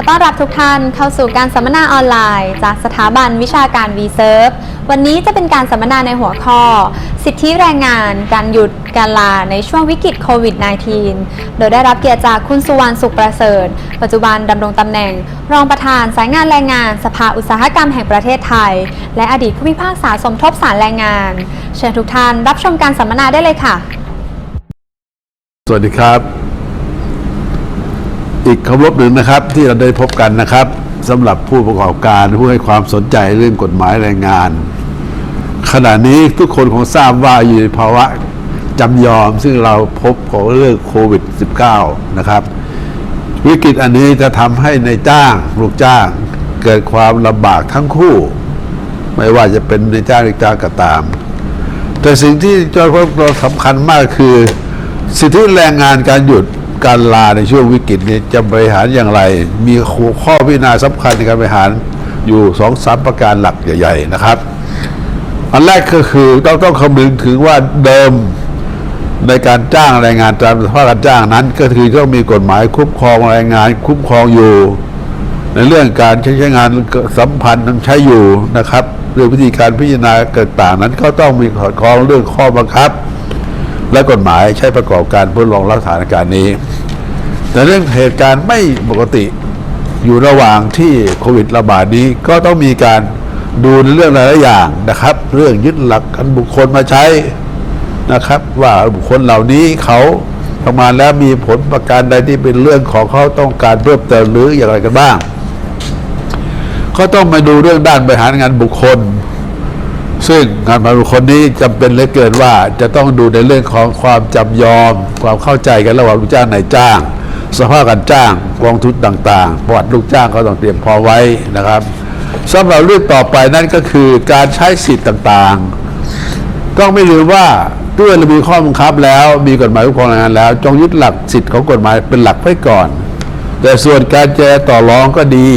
อต้อนรับทุกท่านเข้าสู่การสัมมนาออนไลน์ จากสถาบันวิชาการ v s e r v วันนี้จะเป็นการสัมมนาในหัวข้อ สิทธิแรงงาน การหยุดการลาในช่วงวิกฤตโควิด -19 โดยได้รับเกียรติจากคุณสุวรรณสุขประเสริฐ ปัจจุบันดำรงตำแหน่ง รองประธานสายงานแรงงาน สภาอุตสาหกรรมแห่งประเทศไทย และอดีตผู้พิพากษาสมทบสารแรงงาน เชิญทุกท่านรับชมการสัมมนาได้เลยค่ะ สวัสดีครับ อีกคำรบหนึ่งนะครับ ที่เราได้พบกันนะครับสำหรับผู้ประกอบการผู้ให้ความสนใจเรื่องกฎหมายแรงงาน ขณะนี้ทุกคนคงทราบว่าอยู่ในภาวะจำยอมซึ่งเราพบของเรื่องโควิด -19 นะครับ วิกฤตอันนี้จะทำให้ในจ้างลูกจ้างเกิดความลำบากทั้งคู่ ไม่ว่าจะเป็นในจ้างลูกจ้างก็ตาม แต่สิ่งที่จอเราสำคัญมากคือ สิทธิแรงงานการหยุด การลาในช่วงวิกฤตนี้จะบริหารอย่างไร มีข้อพิจารณาสำคัญในการบริหารอยู่สองสามประการหลักใหญ่ ๆ นะครับ อันแรกก็คือต้องต้องคำนึงถึงว่าเดิมในการจ้างแรงงานตามสภาพการจ้างนั้น ก็คือต้องมีกฎหมายคุ้มครองแรงงานคุ้มครองอยู่ ในเรื่องการใช้ใช้งานสัมพันธ์ต้องใช้อยู่นะครับ เรื่องวิธีการพิจารณาต่างๆนั้นก็ต้องมีขอดคล้องเรื่องข้อบังคับ และกฎหมายใช้ประกอบการเพื่อรองรับสถานการณ์นี้ แต่เรื่องเหตุการณ์ไม่ปกติอยู่ระหว่างที่โควิดระบาดนี้ก็ต้องมีการดูในเรื่องหลายๆอย่างนะครับ เรื่องยึดหลักกันบุคคลมาใช้นะครับ ว่าบุคคลเหล่านี้เขาทำงานแล้วมีผลประการใดที่เป็นเรื่องของเขาต้องการเพิ่มเติมหรืออย่างไรกันบ้าง ก็ต้องมาดูเรื่องด้านบริหารงานบุคคล ซึ่งงานบริหารบุคคลนี้จำเป็นเหลือเกินว่าจะต้องดูในเรื่องของความจำยอม ความเข้าใจกันระหว่างลูกจ้างนายจ้าง สภาพการจ้างกองทุนต่างๆประวัติลูกจ้างเขาต้องเตรียมพอไว้นะครับสำหรับเรื่องต่อไปนั่นก็คือการใช้สิทธิ์ต่างๆ ต้องไม่ลืมว่าด้วยเรามีข้อบังคับแล้วมีกฎหมายคุ้มครองแรงงานแล้ว จงยึดหลักสิทธิ์ของกฎหมายเป็นหลักไว้ก่อน แต่ส่วนการเจรต่อรองก็ดี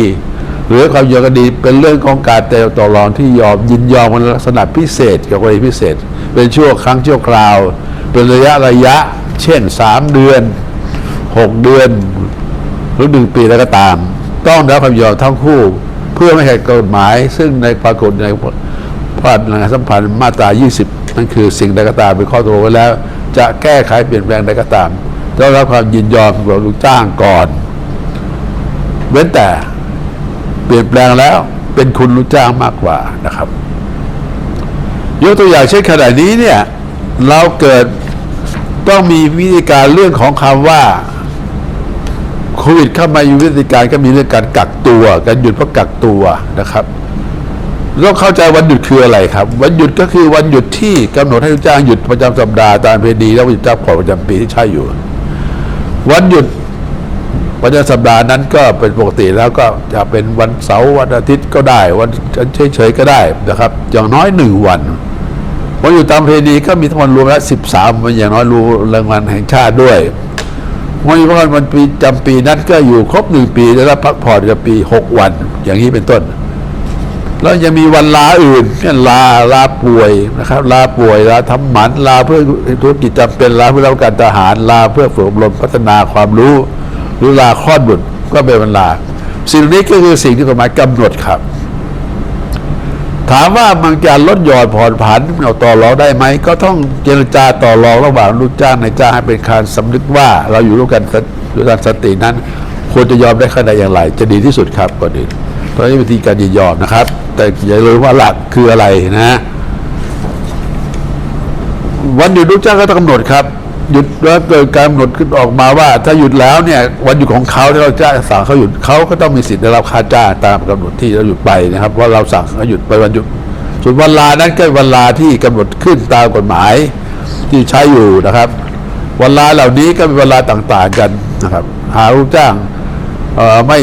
หรือความยอมก็ดีเป็นเรื่องของการเจรต่อรองที่ยอมยินยอมในลักษณะพิเศษกับกรณีพิเศษ เป็นชั่วครั้งชั่วคราว เป็นระยะระยะ เช่น 3 เดือน 6 เดือน หรือหนึ่งปีแล้วก็ตาม ต้องได้ความยอมทั้งคู่ เพื่อไม่ให้กฎหมาย ซึ่งในปรากฏในพระราชบัญญัติสัมพันธ์มาตรา 20 นั่นคือสิ่งใดก็ตามเป็นข้อตกลงไว้แล้ว จะแก้ไขเปลี่ยนแปลงใดก็ตามต้องได้รับความยินยอมของลูกจ้างก่อน เว้นแต่ เปลี่ยนแปลงแล้วเป็นคุณลูกจ้างมากกว่านะครับ ยกตัวอย่างเช่นขณะนี้เนี่ย เราเกิดต้องมีวิธีการเรื่องของคำว่าโควิดเข้ามาอยู่วิธีการก็มีเรื่องการกักตัวการหยุดเพราะกักตัวนะครับต้องเข้าใจวันหยุดคืออะไรครับ วันหยุดก็คือวันหยุดที่กำหนดให้ลูกจ้างหยุดประจำสัปดาห์ตามเพดี และวันหยุดจ้างขอประจำปีที่ใช้อยู่ วันหยุด ประจำสัปดาห์นั้นก็เป็นปกติแล้วก็จะเป็นวันเสาร์วันอาทิตย์ก็ได้ วันเฉยๆก็ได้นะครับ อย่างน้อยหนึ่งวันวันหยุดตามเพดีก็มีทั้งวันรวมแล้วสิบสามวันอย่างน้อยรวมรางวัลแห่งชาติด้วยวันอยุวันวันปีจำปีนั้นก็อยู่ครบหนึ่งปีได้รับพักผ่อนกับปีหกวัน อย่างนี้เป็นต้น แล้วยังมีวันลาอื่นเช่นลาลาป่วยนะครับ ลาป่วยลาทำหมันลาเพื่อธุรกิจจำเป็นลาเพื่อรับการทหารลาเพื่อฝึกอบรมพัฒนาความรู้ รือลาคลอดบุตรก็เป็นเวลา สิ่งนี้ก็คือสิ่งที่กฎหมายกำหนดครับ ถามว่ามันการลดหย่อนผ่อนผันเอาต่อรองได้ไหม ก็ต้องเจรจาต่อรองระหว่างลูกจ้างนายจ้างให้เป็นการสำนึกว่า เราอยู่ร่วมกันด้วยกันสตินั้น ควรจะยอมได้ขนาดอย่างไร จะดีที่สุดครับก่อนอื่นเพราะนี่วิธีการยินยอมนะครับ แต่อย่าลืมว่าหลักคืออะไรนะวันหยุดลูกจ้างก็ต้องกำหนดครับ หยุดแล้วเกิดการกำหนดขึ้นออกมาว่า ถ้าหยุดแล้วเนี่ยวันหยุดของเขาที่เราจ้างสั่งเขาหยุดเขาก็ต้องมีสิทธิ์ได้รับค่าจ้างตามกำหนดที่เราหยุดไปนะครับเพราะเราสั่งเขาหยุดไปวันหยุดส่วนเวลานั้นก็เวลาที่กำหนดขึ้นตามกฎหมายที่ใช้อยู่นะครับ เวลาเหล่านี้ก็เป็นเวลาต่างๆกันนะครับ หาลูกจ้างไม่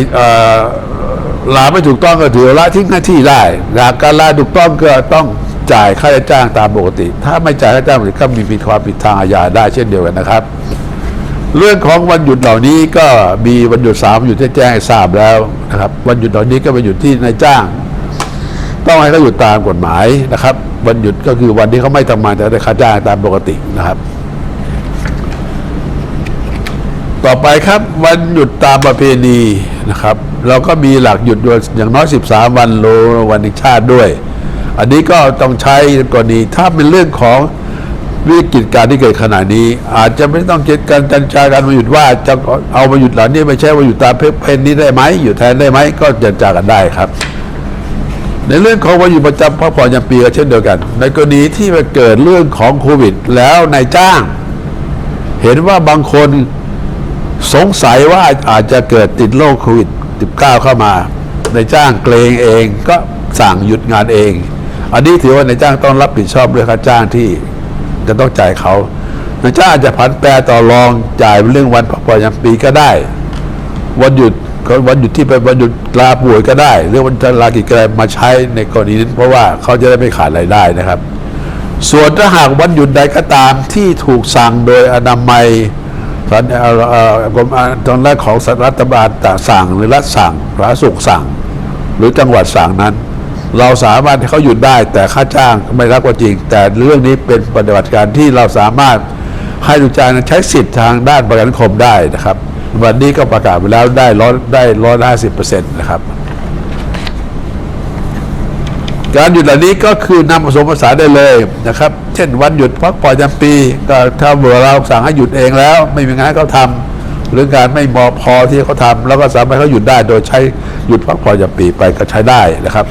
ลาไม่ถูกต้องก็ถือละทิ้งหน้าที่ได้หากการลาถูกต้องก็ต้อง จ่ายค่าจ้างตามปกติ ถ้าไม่จ่ายค่าจ้างปกติก็มีผิดความผิดทางอาญาได้เช่นเดียวกันนะครับ เรื่องของวันหยุดเหล่านี้ก็มีวันหยุดสามวันหยุดที่แจ้งให้ทราบแล้วนะครับ วันหยุดเหล่านี้ก็เป็นหยุดที่นายจ้าง ต้องให้เขาหยุดตามกฎหมายนะครับ วันหยุดก็คือวันที่เขาไม่ทำงานแต่ได้ค่าจ้างตามปกตินะครับต่อไปครับวันหยุดตามประเพณีนะครับ เราก็มีหลักหยุดอยู่อย่างน้อย 13 วันโลวันแห่งชาติด้วย อันนี้ก็ต้องใช้กรณีถ้าเป็นเรื่องของวิกฤตการณ์ที่เกิดขณะนี้ อาจจะไม่ต้องเกิดการจันจาการมาหยุดว่าจะเอามาหยุดเหล่านี้ไม่ใช่ว่าหยุดตามเพนนี้ได้ไหมอยู่แทนได้ไหมก็จันจากันได้ครับ ในเรื่องของวันหยุดประจำพักผ่อนยามปีก็เช่นเดียวกัน ในกรณีที่มันเกิดเรื่องของโควิด แล้วนายจ้าง เห็นว่าบางคนสงสัยว่าอาจจะเกิดติดโรคโควิด 19 เข้ามานายจ้างเกรงเองก็สั่งหยุดงานเอง อันนี้ถือว่านายจ้างต้องรับผิดชอบเรื่องค่าจ้างที่จะต้องจ่ายเขานายจ้างอาจจะผันแปรต่อรองจ่ายเรื่องวันพักผ่อนยามปีก็ได้ วันหยุดวันหยุดที่เป็นวันหยุดลาป่วยก็ได้ หรือวันลากิจก็ได้มาใช้ในกรณีนั้นเพราะว่าเขาจะได้ไม่ขาดรายได้นะครับ ส่วนถ้าหากวันหยุดใดก็ตามที่ถูกสั่งโดยอนามัยสันเอ่อเอ่อกรมอ่าตอนแรกของรัฐบาลต่สั่งหรือรัฐสั่งสาธารณสุขสั่ง หรือจังหวัดสั่งนั้น เราสามารถให้เขาหยุดได้ แต่ค่าจ้างไม่รับก็จริง แต่เรื่องนี้เป็นปฏิบัติการที่เราสามารถให้ลูกจ้างใช้สิทธิ์ทางด้านประกันสังคมได้นะครับ วันนี้ก็ประกาศไปแล้วได้ร้อยได้ร้อยห้าสิบเปอร์เซ็นต์นะครับการหยุดเหล่านี้ก็คือนำผสมผสานได้เลยนะครับ เช่นวันหยุดพักผ่อนจำปี ก็ถ้าเบื่อเราสั่งให้หยุดเองแล้ว ไม่มีงานเขาทำหรือการไม่มอพอที่เขาทำแล้วก็สามารถเขาหยุดได้โดยใช้หยุดพักผ่อนจำปีไปก็ใช้ได้นะครับ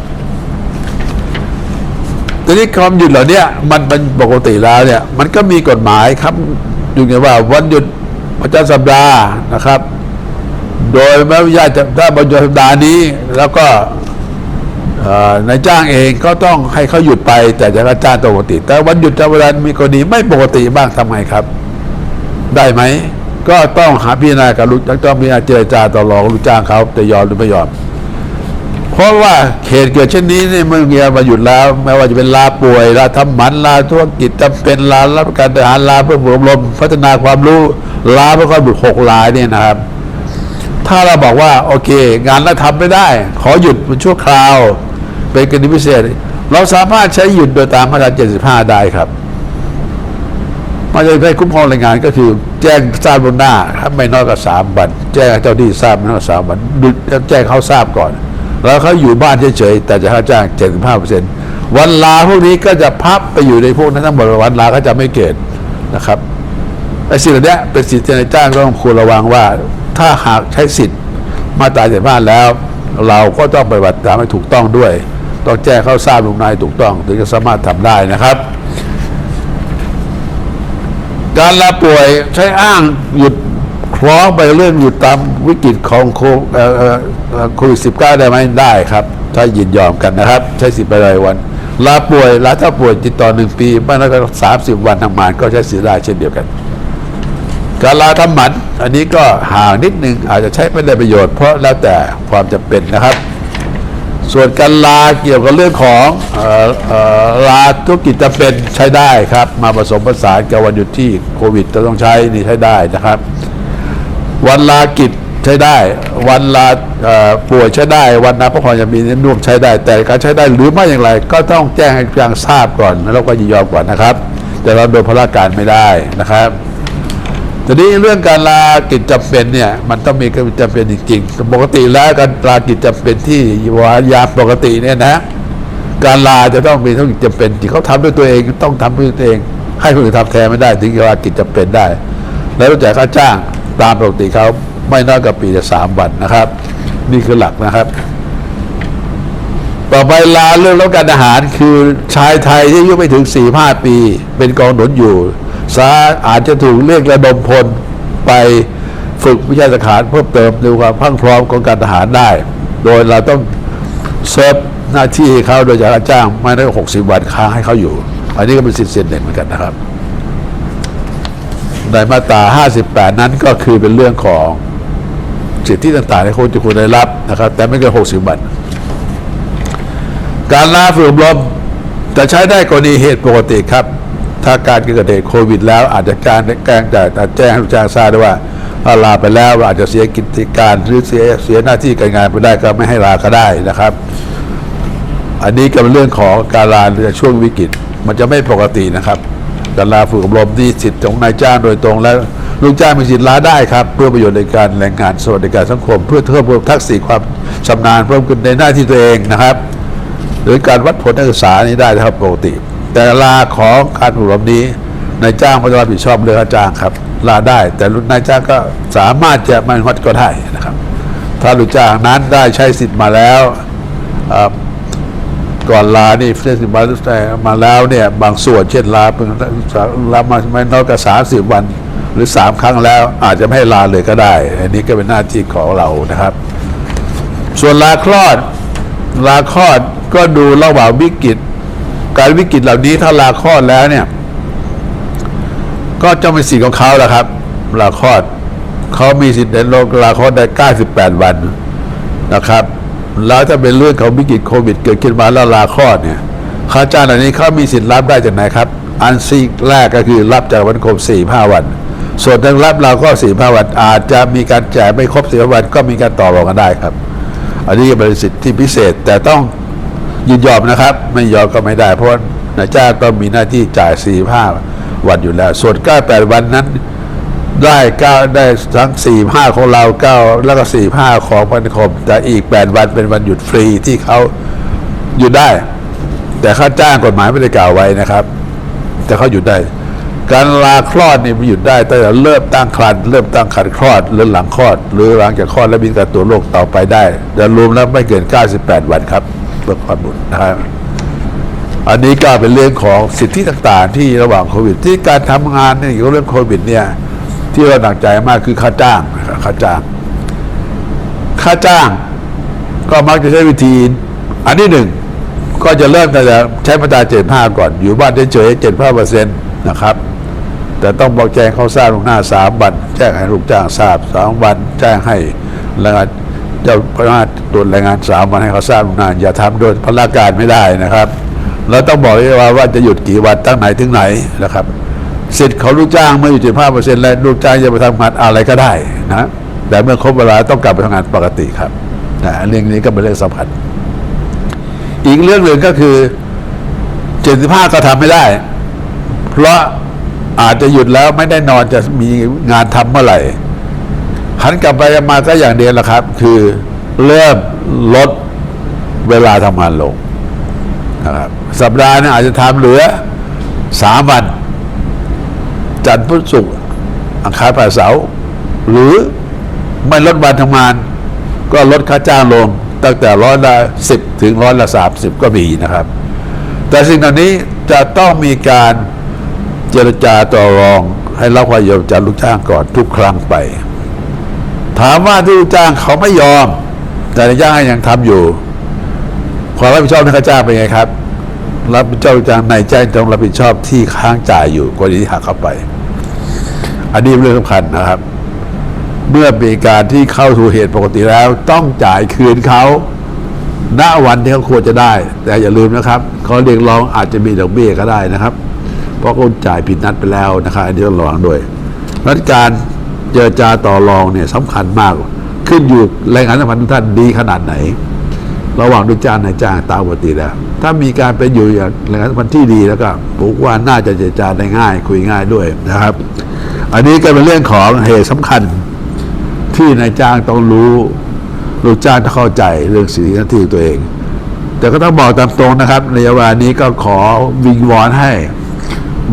ทีนี้ความหยุดเหล่านี้มันเป็นปกติแล้วเนี่ย มันก็มีกฎหมายครับอยู่ไงว่าวันหยุดประจำสัปดาห์นะครับ โดยไม่ว่าจะถ้าวันหยุดสัปดาห์นี้ แล้วก็นายจ้างเองก็ต้องให้เขาหยุดไป แต่จะค่าจ้างปกติ แต่วันหยุดธรรมดามีกรณีไม่ปกติบ้างทำไงครับ ได้ไหม ก็ต้องหาพิจารณากับลูกต้องมีกาเจรจาต่อรองลูกจ้างเขาจะยอมหรือไม่ยอม เพราะว่าเหตุเกิดเช่นนี้เนี่ยเมื่อเงียมาหยุดแล้วไม่ว่าจะเป็นลาป่วยลาทำหมันลาธุรกิจจำเป็นลารับการทหารลาเพื่อฝึกอบรมพัฒนาความรู้ลาเพื่อความบุตรหกลายเนี่ยนะครับ ถ้าเราบอกว่าโอเค งานเราทำไม่ได้ ขอหยุดเป็นชั่วคราวเป็นกรณีพิเศษ เราสามารถใช้หยุดโดยตามมาตรา75 ได้ครับมาตรา75คุ้มครองแรงงานก็คือแจ้งทราบล่วงหน้าครับไม่น้อยกว่าสามวัน แจ้งเจ้าที่ทราบไม่น้อยกว่าสามวันแจ้งเขาทราบก่อน แล้วเขาอยู่บ้านเฉยๆแต่จะค่าจ้าง75วันลาพวกนี้ก็จะพับไปอยู่ในพวกนั้นทั้งหมดวันลาก็จะไม่เกิดนะครับไอ้สิ่งเหล่านี้เป็นสิทธิในายจ้างก็ต้องควรระวังว่า ถ้าหากใช้สิทธิ์มาตราเจ็ดบ้านแล้ว เราก็ต้องปฏิบัติตามให้ถูกต้องด้วย ต้องแจ้งเข้าทราบลงนายถูกต้อง ถึงจะสามารถทำได้นะครับ การลาป่วยใช้อ้างหยุด คล้องไปเรื่องหยุดตามวิกฤตของโควิดสิบเก้าได้ไหมได้ครับ ถ้ายินยอมกันนะครับ ใช้สิทธิ์ไปรายวันลาป่วยลาถ้าป่วยติดต่อหนึ่งปีไม่น้อยกว่าสามสิบวันทำงานก็ใช้สิทธิ์ได้เช่นเดียวกัน การลาทำหมันอันนี้ก็ห่างนิดนึงอาจจะใช้ไม่ได้ประโยชน์เพราะแล้วแต่ความจำเป็นนะครับ ส่วนการลาเกี่ยวกับเรื่องของออลาธุรกิจจำเป็นใช้ได้ครับ มาผสมผสานกับวันหยุดที่โควิดจะต้องใช้นี่ใช้ได้นะครับ วันลากิจใช้ได้ วันลาป่วยใช้ได้ วันนาพักผ่อจะมีนุ่มใช้ได้ แต่การใช้ได้หรือไม่อย่างไร ก็ต้องแจ้งให้ทางทราบก่อนแล้วก็ยินยอมก่อนนะครับ แต่เราโดนพลาการไม่ได้นะครับทีนี้เรื่องการลากิจจำเป็นเนี่ยมันต้องมีการจำเป็นจริงๆปกติแล้วการลากิจจำเป็นที่วายาปกติเนี่ยนะ การลาจะต้องมีต้องจำเป็นที่เขาทำด้วยตัวเองต้องทำด้วยตัวเอง ให้คนอื่นทำแทนไม่ได้ ถึงจะลากิจจำเป็นได้ แล้วจ่ายค่าจ้าง ตามปกติเขาไม่น้อยกว่าปีละสามวันนะครับ นี่คือหลักนะครับ ต่อไปลาเรื่องรับการอาหารคือชายไทยที่อายุไม่ถึง4ี่ห้าปี เป็นกองหนุนอยู่สาอาจจะถูกเรียกระดมพลไปฝึกวิชาสาขาเพิ่มเติมในความพรังพร้อมของการทหารได้ โดยเราต้องเซิร์ฟหน้าที่เขาโดยจากการจ้างไม่ได้หกสิบวันค้างให้เขาอยู่ อันนี้ก็เป็นสิทธิเสียเด่นเหมือนกันนะครับ ในมาตรา 58 นั้นก็คือเป็นเรื่องของสิทธิต่างๆที่คนจะควรได้รับนะครับ แต่ไม่เกิน 60 วัน การลาฝึกอบรมจะใช้ได้กรณีเหตุปกติครับ ถ้าการเกิดเหตุโควิด แล้วอาจจะการแกล้งจ่ายแต่แจ้งให้ลูกจ้างทราบได้ว่าถ้าลาไปแล้วอาจจะเสียกิจการหรือเสียเสียหน้าที่การงานไปได้ก็ไม่ให้ลาก็ได้นะครับ อันนี้ก็เป็นเรื่องของการลาในช่วงวิกฤต มันจะไม่ปกตินะครับ การลาฝึกอบรมนี่สิทธิ์ของนายจ้างโดยตรงและลูกจ้างมีสิทธิ์ลาได้ครับ เพื่อประโยชน์ในการแรงงานสวัสดิการสังคม เพื่อเพิ่มทักษะความชำนาญเพิ่มขึ้นในหน้าที่ตัวเองนะครับ หรือการวัดผลนักศึกษานี้ได้ครับปกติ แต่ลาของการอบรมนี้นายจ้างไม่ต้องรับผิดชอบเรื่องค่าจ้างครับ ลาได้ แต่นายจ้างก็สามารถจะไม่วัดก็ได้นะครับ ถ้าลูกจ้างนั้นได้ใช้สิทธิ์มาแล้วอ่อ ก่อนลานี่ใช้สิทธิ์มามาแล้วเนี่ยบางส่วนเช่นลาเพิ่งลามาไม่น้อยกว่าสามสิบวัน หรือสามครั้งแล้ว อาจจะไม่ให้ลาเลยก็ได้ อันนี้ก็เป็นหน้าที่ของเรานะครับ ส่วนลาคลอด ลาคลอดก็ดูระหว่างวิกฤต การวิกฤตเหล่านี้ถ้าลาคลอดแล้วเนี่ย ก็จะเป็นสิทธิ์ของเขาแหละครับ ลาคลอดเขามีสิทธิ์ในโลกลาคลอดได้ 98 วันนะครับ แล้วถ้าเป็นเรื่องของวิกฤตโควิด เกิดขึ้นมาแล้วลาคลอดเนี่ยค่าจ้างเหล่านี้เขามีสิทธิ์รับได้จากไหนครับ อันซีกแรกก็คือรับจากวันครบ4-5วัน ส่วนทางรับเราก็4-5วันอาจจะมีการแจกไม่ครบ4-5วันก็มีการต่อรองกันได้ครับ อันนี้เป็นสิทธิพิเศษแต่ต้องยินยอมนะครับ ไม่ยอมก็ไม่ได้เพราะนายจ้างต้องมีหน้าที่จ่ายสี่ห้าวันอยู่แล้ว ส่วน9 8วันนั้น ได้เก้าได้ทั้งสี่ห้าของเราเก้าแล้วก็สี่ห้าของพันคม แต่อีก8วันเป็นวันหยุดฟรีที่เขาหยุดได้ แต่ค่าจ้างกฎหมายไม่ได้กล่าวไว้นะครับ แต่เขาหยุดได้ การลาคลอดนี่มันหยุดได้ตั้งแต่เริ่มตั้งครรภ์เริ่มตั้งครรภ์คลอดหรือหลังคลอด หรือหลังจากคลอดแล้วมีการตรวโรคต่อไปได้แต่รวมแล้วไม่เกิน 98 วันครับเพื่อคลอดบุตรนะครับอันนี้ก็เป็นเรื่องของสิทธิต่างๆ ที่ระหว่างโควิด ที่การทำงานเนี่ยเกี่ยวกับเรื่องโควิดเนี่ย ที่เราหนักใจมากคือค่าจ้างนะครับค่าจ้าง ค่าจ้าง ก็มักจะใช้วิธี อันที่หนึ่งก็จะเริ่มแต่ใช้มาตราเจ็ดห้าก่อน อยู่บ้านเฉยๆเจ็ดห้าเปอร์เซ็นต์นะครับ แต่ต้องบอกแจ้งเขาทราบลวงหน้าสามวัน แจ้งให้ลูกจ้างทราบสองวัน แจ้งให้แรงงานเจ้าพนักงานตรวจแรงงานสามวันให้เขาทราบลวงหน้าอย่าทำโดยพลาการไม่ได้นะครับ แล้วต้องบอกด้วยว่าว่าจะหยุดกี่วันตั้งไหนถึงไหนนะครับ สิทธิ์ของลูกจ้างเมื่ออยู่จุดห้าเปอร์เซ็นต์แล้วลูกจ้างจะไปทำงานอะไรก็ได้นะแต่เมื่อครบเวลาต้องกลับไปทำงานปกติครับนะเรื่องนี้ก็เป็นเรื่องสำคัญอีกเรื่องหนึ่งก็คือ75ก็ทำไม่ได้ เพราะอาจจะหยุดแล้วไม่ได้นอนจะมีงานทำเมื่อไหร่หันกลับไปมาก็อย่างเดียวละครับ คือเริ่มลดเวลาทำงานลงนะครับสัปดาห์นึงอาจจะทำเหลือสามวัน จันทร์พุธศุกร์อังคารพฤหัสเสาหรือไม่ลดวันทำงาน ก็ลดค่าจ้างลงตั้งแต่ร้อยละสิบถึงร้อยละสามสิบก็มีนะครับ แต่สิ่งเหล่านี้จะต้องมีการเจรจาต่อรองให้รับความยอมจากลูกจ้างก่อนทุกครั้งไป ถามว่าที่ลูกจ้างเขาไม่ยอม แต่นายจ้างยังทำอยู่ความรับผิดชอบในค่าจ้างเป็นไงครับ รับผิดชอบจากนายจ้างต้องรับผิดชอบที่ค้างจ่ายอยู่กรณีที่หักเข้าไป อันนี้เป็นเรื่องสำคัญนะครับ เมื่อมีการที่เข้าสู่เหตุปกติแล้ว ต้องจ่ายคืนเขาณวันที่เขาควรจะได้ แต่อย่าลืมนะครับเขาเรียกร้องอาจจะมีดอกเบี้ยก็ได้นะครับ เพราะเขาจ่ายผิดนัดไปแล้วนะครับอันนี้ต้องระวังด้วยรัฐการเจรจาต่อรองเนี่ยสำคัญมาก ขึ้นอยู่แรงงานสัมพันธ์ท่านดีขนาดไหน ระหว่างลูกจ้างนายจ้างตามปกติแล้ว ถ้ามีการเป็นอยู่อย่างแรงงานสัมพันธ์ที่ดีแล้วก็ผมว่าน่าจะเจรจาได้ง่าย คุยง่ายด้วยนะครับ อันนี้ก็เป็นเรื่องของเหตุสำคัญที่นายจ้างต้องรู้ลูกจ้างต้องเข้าใจเรื่องสิทธิหน้าที่ตัวเอง แต่ก็ต้องบอกตามตรงนะครับ ในเวลานี้ก็ขอวิงวอนให้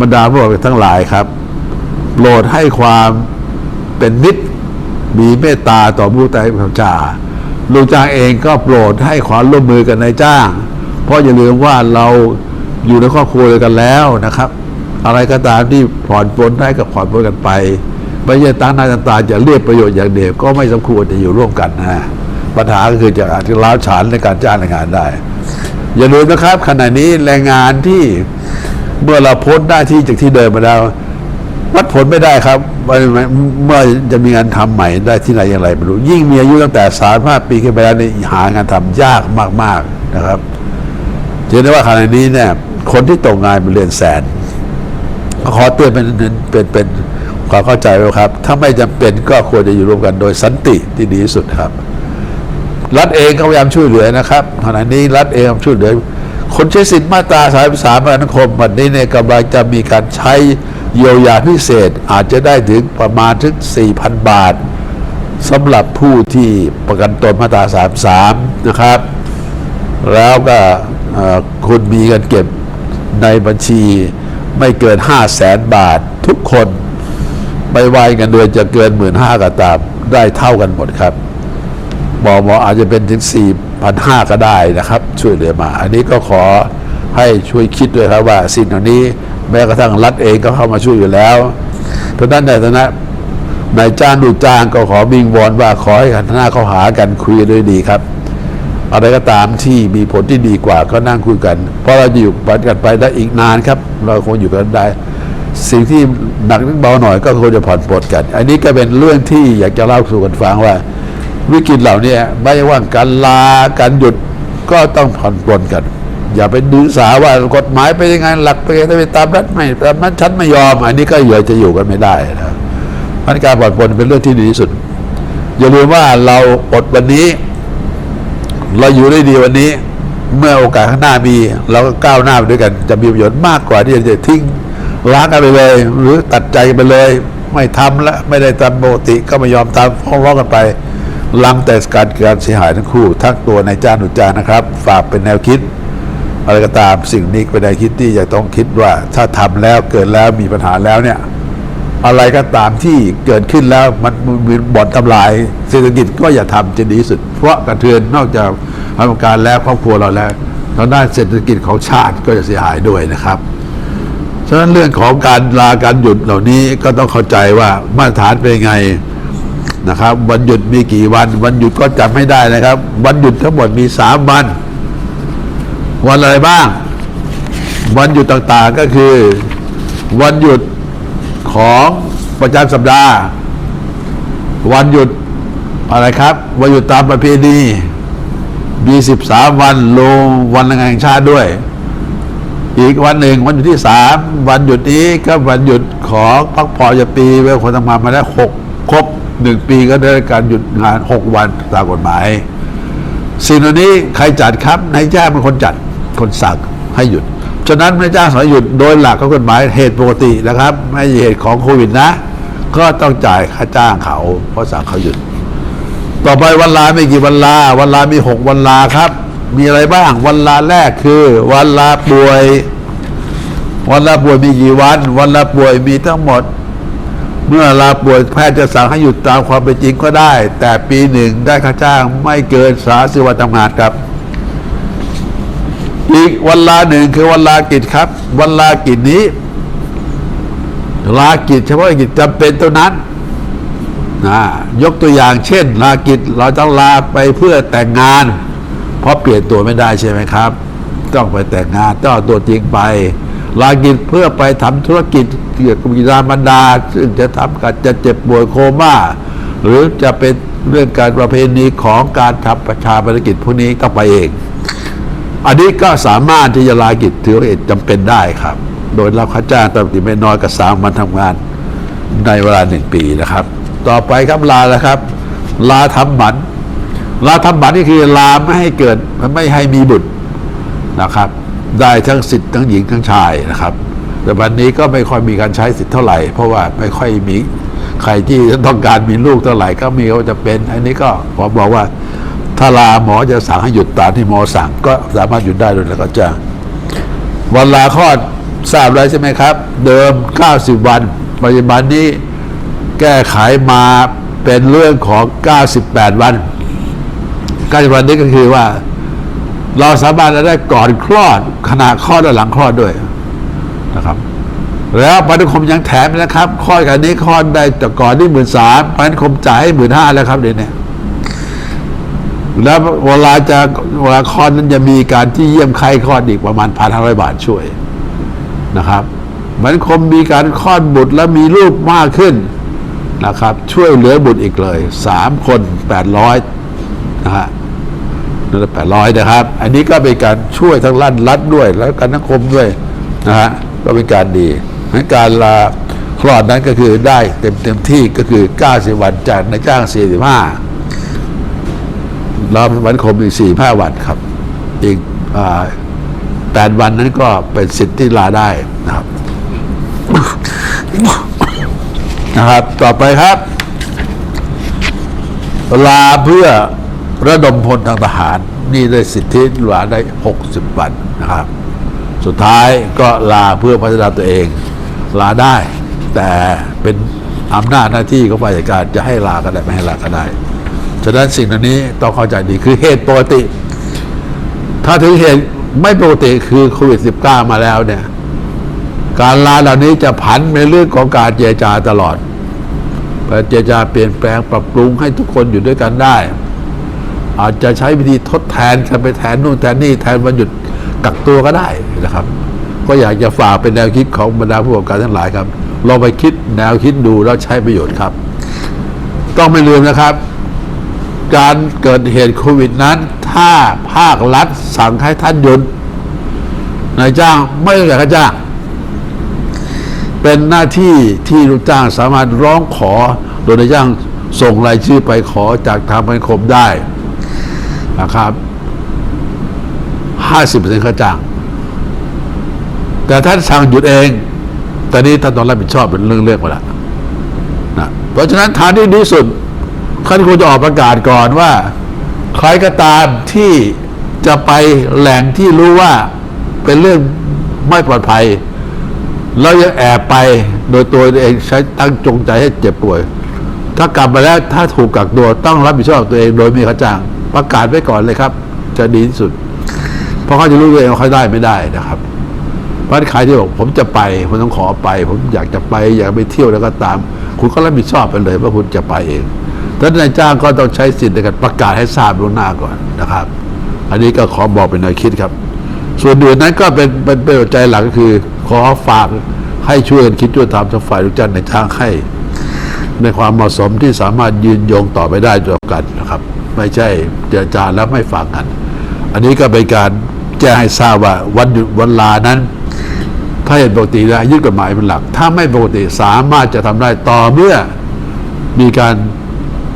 บรรดาผู้ประกอบการทั้งหลายครับโปรดให้ความเป็นมิตรมีเมตตาต่อผู้ใต้บังคับบัญชาลูกจ้างเองก็โปรดให้ความร่วมมือกันนายจ้าง เพราะอย่าลืมว่าเราอยู่ในครอบครัวเดียวกันแล้วนะครับ อะไรก็ตามที่ผ่อนปลนได้ก็ผ่อนปลนกันไปไม่ใช่ตั้งหน้าตั้งจะเรียกประโยชน์อย่างเดียวก็ไม่สมควรจะอยู่ร่วมกันนะปัญหาก็คือจะอาจจะล้าวฉานในการจ้างแรงงานได้ อย่าลืมนะครับ ขณะนี้แรงงานที่เมื่อเราพ้นหน้าที่จากที่เดิมมาแล้ววัดผลไม่ได้ครับเมื่อจะมีงานทำใหม่ได้ที่ไหนอย่างไรไม่รู้ ยิ่งมีอายุตั้งแต่สามห้าปีขึ้นไปแล้วนี่หางานทำยากมาก ๆนะครับเห็นได้ว่าขณะนี้เนี่ยคนที่ตกงานเป็นเรือนแสน ขอเตือนเป็นเป็นเป็นความเข้าใจไว้ครับ ถ้าไม่จำเป็นก็ควรจะอยู่ร่วมกันโดยสันติที่ดีที่สุดครับ รัฐเองก็พยายามช่วยเหลือนะครับขณะนี้รัฐเองช่วยเหลือ คนใช้สิทธิ์มาตราสามสามประกันสังคมวันนี้เนี่ยกำลังจะมีการใช้เยียวยาพิเศษอาจจะได้ถึงประมาณถึง 4,000 บาทสำหรับผู้ที่ประกันตนมาตรา33นะครับ แล้วก็คุณมีเงินเก็บในบัญชี ไม่เกิน5 0 0แสนบาททุกคนไม่ว่ากันโดยจะเกินหมื่นห้าก็ตามได้เท่ากันหมดครับหมอหมออาจจะเป็นถึง4,500ก็ได้นะครับ ช่วยเหลือมา อันนี้ก็ขอให้ช่วยคิดด้วยครับว่าสิ่งเหล่านี้แม้กระทั่งรัฐเองก็เข้ามาช่วยอยู่แล้วเพราะนั้นในฐานะนายจ้างดูจ้างก็ขอบิงวอนว่าขอให้หันหน้าเข้าหากันคุยด้วยดีครับ อะไรก็ตามที่มีผลที่ดีกว่าก็นั่งคุยกัน เพราะเราจะอยู่กันไปได้อีกนานครับ เราคงอยู่กันได้ สิ่งที่หนักเบาหน่อยก็ควรจะผ่อนปลดกัน อันนี้ก็เป็นเรื่องที่อยากจะเล่าสู่กันฟังว่า วิกฤตเหล่านี้ไม่ว่าการลาการหยุดก็ต้องผ่อนปลนกัน อย่าไปดื้อสาว่ากฎหมายไปยังไงหลักไปยังไงตามรัฐไม่ตามนั้นฉันไม่ยอม อันนี้ก็อย่าจะอยู่กันไม่ได้นะเพราะฉะนั้นการผ่อนปลนเป็นเรื่องที่ดีที่สุด อย่าลืมว่าเราอดวันนี้ เราอยู่ได้ดีวันนี้ เมื่อโอกาสข้างหน้ามี เราก็ก้าวหน้าไปด้วยกัน จะมีประโยชน์มากกว่าที่จะทิ้งล้างกันไปเลย หรือตัดใจกันไปเลย ไม่ทำแล้วไม่ได้ตามปกติก็ไม่ยอมตามฟ้องร้องกันไปลังแต่การการเสียหายทั้งคู่ ทั้งตัวนายจ้างหนุจ้างนะครับ ฝากเป็นแนวคิด อะไรก็ตามสิ่งนี้เป็นแนวคิดที่จะต้องคิดว่าถ้าทำแล้วเกิดแล้วมีปัญหาแล้วเนี่ย อะไรก็ตามที่เกิดขึ้นแล้วมันมือนบ่อนทำลายเศรษฐกิจก็อย่าทำจะดีสุด เพราะกระเทือนนอกจากทางการแล้วครอบครัวเราแล้วทางด้านเศรษฐกิจของชาติก็จะเสียหายด้วยนะครับฉะนั้นเรื่องของการลาการหยุดเหล่านี้ก็ต้องเข้าใจว่ามาตรฐานเป็นไงนะครับ วันหยุดมีกี่วัน วันหยุดก็จำไม่ได้นะครับ วันหยุดทั้งหมดมีสามวัน วันอะไรบ้าง วันหยุดต่างๆก็คือ วันหยุด ของประจำสัปดาห์ วันหยุดอะไรครับ วันหยุดตามประเพณีมีสิบสามวันลงวันแรงงานแห่งชาติด้วย อีกวันหนึ่งวันหยุดที่สามวันหยุดนี้ก็วันหยุดของพักผ่อนจะปีเวลาคนทำงานมาแล้วหกครบหนึ่งปีก็ได้การหยุดงานหกวันตามกฎหมายสิ่งเหล่านี้ใครจัดครับนายจ้างเป็นคนจัดคนสั่งให้หยุด ฉะนั้นนายจ้างสอนหยุดโดยหลักของกฎหมายเหตุปกตินะครับ ไม่ใช่เหตุของโควิดนะ ก็ต้องจ่ายค่าจ้างเขา เพราะสั่งเขาหยุด ต่อไปวันลาไม่กี่วันลา วันลามีหกวันลาครับ มีอะไรบ้าง วันลาแรกคือ วันลาป่วย วันลาป่วยมีกี่วัน วันลาป่วยมีทั้งหมด เมื่อลาป่วยแพทย์จะสั่งให้หยุดตามความเป็นจริงก็ได้ แต่ปีหนึ่งได้ค่าจ้างไม่เกินสาสิวันทำงานครับ อีกวันลาหนึ่งคือวันลากิจครับ วันลากิจนี้ ลากิจเฉพาะกิจจำเป็นเท่านั้นนะยกตัวอย่างเช่น ลากิจเราต้องลาไปเพื่อแต่งงาน เพราะเปลี่ยนตัวไม่ได้ใช่ไหมครับ ต้องไปแต่งงานต้องเอาตัวจริงไป ลากิจเพื่อไปทำธุรกิจเกี่ยวกับกิจการบรรดา ซึ่งจะทำกับจะเจ็บป่วยโคม่า หรือจะเป็นเรื่องการประเพณีของการทำประชาภารกิจพวกนี้ต้องไปเอง อันนี้ก็สามารถที่จะลากิจถือว่าจำเป็นได้ครับ โดยรับค่าจ้างตามปกติไม่น้อยกว่าสามวันทำงานในเวลาหนึ่งปีนะครับ ต่อไปครับลาแล้วครับ ลาทำหมันลาทำหมันนี่คือลาไม่ให้เกิดไม่ให้มีบุตรนะครับ ได้ทั้งสิทธิ์ทั้งหญิงทั้งชายนะครับ แต่วันนี้ก็ไม่ค่อยมีการใช้สิทธิ์เท่าไหร่ เพราะว่าไม่ค่อยมีใครที่ต้องการมีลูกเท่าไหร่ก็มีเขาจะเป็น อันนี้ก็ขอบอกว่า ถ้าลาหมอจะสั่งให้หยุดตามที่หมอสั่งก็สามารถหยุดได้โดยแล้วก็จะวันลาคลอดทราบแล้วใช่ไหมครับ เดิม 90 วัน ปัจจุบันนี้แก้ไขมาเป็นเรื่องของ 98 วัน 90 วันนี้ก็คือว่า เราสามารถจะได้ก่อนคลอดขณะคลอดและหลังคลอดด้วยนะครับ แล้วพันธุคมยังแถมนะครับคลอดกันนี้คลอดได้แต่ก่อนที่หมื่นสามพันธุคมจ่ายให้หมื่นห้าแล้วครับเดี๋ยวนี้ แล้วเวลาจะเวลาคลอดนั้นจะมีการที่เยี่ยมไข้คลอดอีกประมาณพันห้าร้อยบาทช่วยนะครับมันคมมีการคลอดบุตรและมีลูกมากขึ้นนะครับ ช่วยเหลือบุตรอีกเลยสามคนแปดร้อยนะฮะนั่นแปดร้อยนะครับ อันนี้ก็เป็นการช่วยทั้งรัฐรัฐด้วย แล้วการสังคมด้วยนะฮะก็เป็นการดีการลาคลอดนั้นก็คือได้เต็มเต็มที่ก็คือ 90 วันจากนายจ้าง 45 รอบวันคมอีกสี่ห้าวันครับ อีกแปดวันนั้นก็เป็นสิทธิ์ที่ลาได้นะครับ นะครับ ต่อไปครับ ลาเพื่อระดมพลทางทหาร นี่ได้สิทธิลาได้60วันนะครับ สุดท้ายก็ลาเพื่อพัฒนาตัวเอง ลาได้ แต่เป็นอำนาจหน้าที่ของฝ่ายจัดการจะให้ลาก็ได้ไม่ให้ลาก็ได้ ฉะนั้นสิ่งเหล่านี้ต้องเข้าใจดีคือเหตุปกติ ถ้าถึงเหตุไม่ปกติคือโควิด -19 มาแล้วเนี่ย การลาเหล่านี้จะผันเป็นเรื่องของการเจรจาตลอดเจรจาเปลี่ยนแปลงปรับปรุงให้ทุกคนอยู่ด้วยกันได้ อาจจะใช้วิธีทดแทนกันไปแทนนู่นแทนนี่แทนวันหยุดกักตัวก็ได้นะครับ ก็อยากจะฝากเป็นแนวคิดของบรรดาผู้ประกอบการทั้งหลายครับลองไปคิดแนวคิดดูแล้วใช้ประโยชน์ครับ ต้องไม่ลืมนะครับ การเกิดเหตุโควิดนั้น ถ้าภาครัฐสั่งให้ท่านหยุดนายจ้างไม่ต้องจ่ายค่าจ้างเป็นหน้าที่ที่ลูกจ้างสามารถร้องขอโดยนายจ้างส่งรายชื่อไปขอจากทางพันคมได้นะครับ50%ค่าจ้าง แต่ท่านสั่งหยุดเอง ตอนนี้ท่านต้องรับผิดชอบเป็นเรื่องเรื่องไปแล้วนะเพราะฉะนั้นทางที่ดีสุด ท่านควรจะออกประกาศก่อนว่า ใครก็ตามที่จะไปแหล่งที่รู้ว่าเป็นเรื่องไม่ปลอดภัย แล้วยังแอบไปโดยตัวเองใช้ตั้งจงใจให้เจ็บป่วย ถ้ากลับมาแล้วถ้าถูกกักตัวต้องรับผิดชอบตัวเองโดยมีค่าจ้าง ประกาศไว้ก่อนเลยครับ จะดีที่สุด เพราะเขาจะรู้ตัวเองว่าเขาได้ไม่ได้นะครับพราะใครที่บอกผมจะไปผมต้องขอไป ผมอยากจะไปอยากไปเที่ยวแล้วก็ตาม คุณก็รับผิดชอบไปเลยว่าคุณจะไปเอง แต่นายจ้างก็ต้องใช้สิทธิ์ในการประกาศให้ทราบล่วงหน้าก่อนนะครับ อันนี้ก็ขอบอกเป็นแนวคิดครับ ส่วนอื่นนั้นก็เป็นเป็นเป็นปัจจัยหลักก็คือ ขอฝากให้ช่วยกันคิดช่วยทำทั้งฝ่ายลูกจ้างในทางให้ ในความเหมาะสมที่สามารถยืนยงต่อไปได้ด้วยกันนะครับ ไม่ใช่เจรจาแล้วไม่ฟังกัน อันนี้ก็เป็นการแจ้งให้ทราบว่าวันหยุดวันลานั้น ถ้าเหตุปกติแล้วยึดกฎหมายเป็นหลัก ถ้าไม่ปกติสามารถจะทำได้ต่อเมื่อมีการ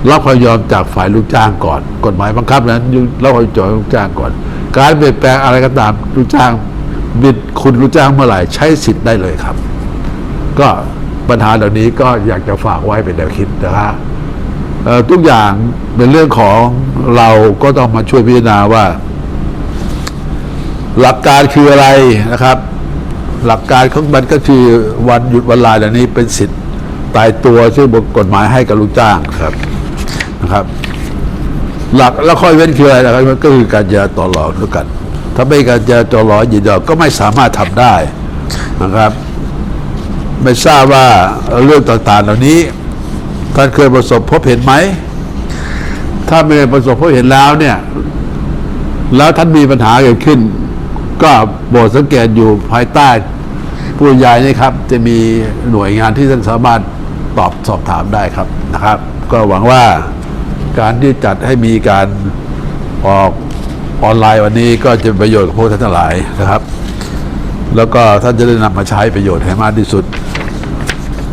รับความยอมจากฝ่ายลูกจ้างก่อน กฎหมายบังคับนั้นรับความยอมจากลูกจ้างก่อน การเปลี่ยนแปลงอะไรก็ตามลูกจ้างบิดคุณลูกจ้างเมื่อไหร่ใช้สิทธิ์ได้เลยครับ ก็ปัญหาเหล่านี้ก็อยากจะฝากไว้เป็นแนวคิดนะฮะทุกอย่างเป็นเรื่องของเราก็ต้องมาช่วยพิจารณาว่า หลักการคืออะไรนะครับ หลักการของมันก็คือวันหยุดวันลาเหล่านี้เป็นสิทธิ์ตายตัวซึ่งบทกฎหมายให้กับลูกจ้างครับ นะครับ หลักแล้วข้อยเว้นคืออะไรนะครับก็คือการเจรต่อรองด้วยกัน ถ้าไม่การเจรต่อรองยินยอมก็ไม่สามารถทำได้นะครับ ไม่ทราบว่าเรื่องต่างๆ เหล่านี้ท่านเคยประสบพบเห็นไหมถ้าไม่ประสบพบเห็นแล้วเนี่ย แล้วท่านมีปัญหาเกิดขึ้น ก็โปรดสังเกตอยู่ภายใต้ผู้ใหญ่นี่ครับ จะมีหน่วยงานที่ท่านสามารถตอบสอบถามได้ครับนะครับ ก็หวังว่า การที่จัดให้มีการออกออนไลน์วันนี้ก็จะเป็นประโยชน์กับพวกท่านทั้งหลายนะครับ แล้วก็ท่านจะได้นำมาใช้ประโยชน์ให้มากที่สุด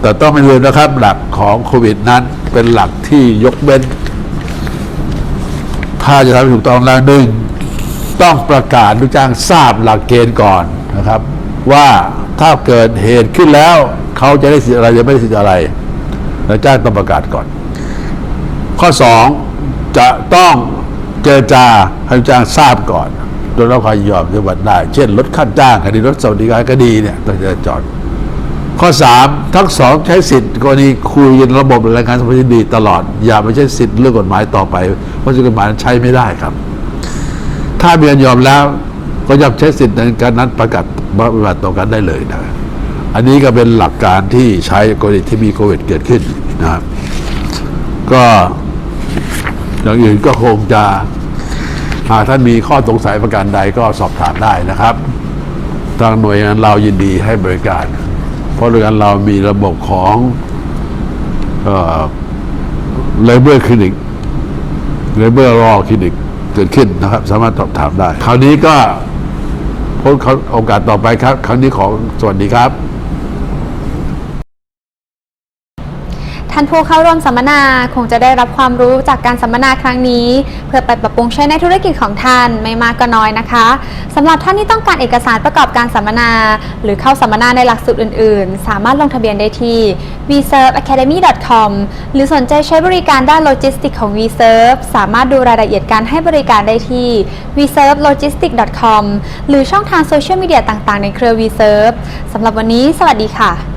แต่ต้องไม่ลืมนะครับ หลักของโควิดนั้นเป็นหลักที่ยกเว้น ถ้าจะทำถูกต้องแล้วหนึ่งต้องประกาศลูกจ้างทราบหลักเกณฑ์ก่อนนะครับ ว่าถ้าเกิดเหตุขึ้นแล้ว เขาจะได้สิทธิ์อะไรจะไม่ได้สิทธิ์อะไรนายจ้างต้องประกาศก่อน ข้อสองจะต้องเจรจาให้จ้างทราบก่อนโดยรับความยินยอมในวันได้ เช่น ลดค่าจ้างคดีลดสวัสดิการคดีเนี่ยต้องจะจอดข้อสามทั้งสองใช้สิทธิ์กรณีคุยกันระบบรายงานสมรดีตลอด อย่าไปใช้สิทธิ์เรื่องกฎหมายต่อไป เพราะกฎหมายใช้ไม่ได้ครับ ถ้ามีการยอมแล้วก็ย่อมใช้สิทธิ์ในการนั้นประกาศปฏิบัติต่อกันได้เลยนะอันนี้ก็เป็นหลักการที่ใช้กรณีที่มีโควิดเกิดขึ้นนะครับก็ อย่างอื่นก็คงจะหากท่านมีข้อสงสัยประการใดก็สอบถามได้นะครับ ทางหน่วยงานเรายินดีให้บริการ เพราะโดยการเรามีระบบของเลเบอร์คลินิกเลเบอร์รอคลินิกเกิดขึ้นนะครับ สามารถสอบถามได้ คราวนี้ก็พบโอกาสต่อไปครับ ครั้งนี้ขอสวัสดีครับ ท่านผู้เข้าร่วมสัมมนาคงจะได้รับความรู้จากการสัมมนาครั้งนี้ เพื่อไปปรับปรุงใช้ในธุรกิจของท่านไม่มากก็น้อยนะคะสำหรับท่านที่ต้องการเอกสารประกอบการสัมมนา หรือเข้าสัมมนาในหลักสูตรอื่น ๆ สามารถลงทะเบียนได้ที่ vserveacademy.com หรือสนใจใช้บริการด้านโลจิสติกของ vserve สามารถดูรายละเอียดการให้บริการได้ที่ v s e r v e logistic com หรือช่องทางโซเชียลมีเดียต่าง ๆ ในเครือ vserve สำหรับวันนี้ สวัสดีค่ะ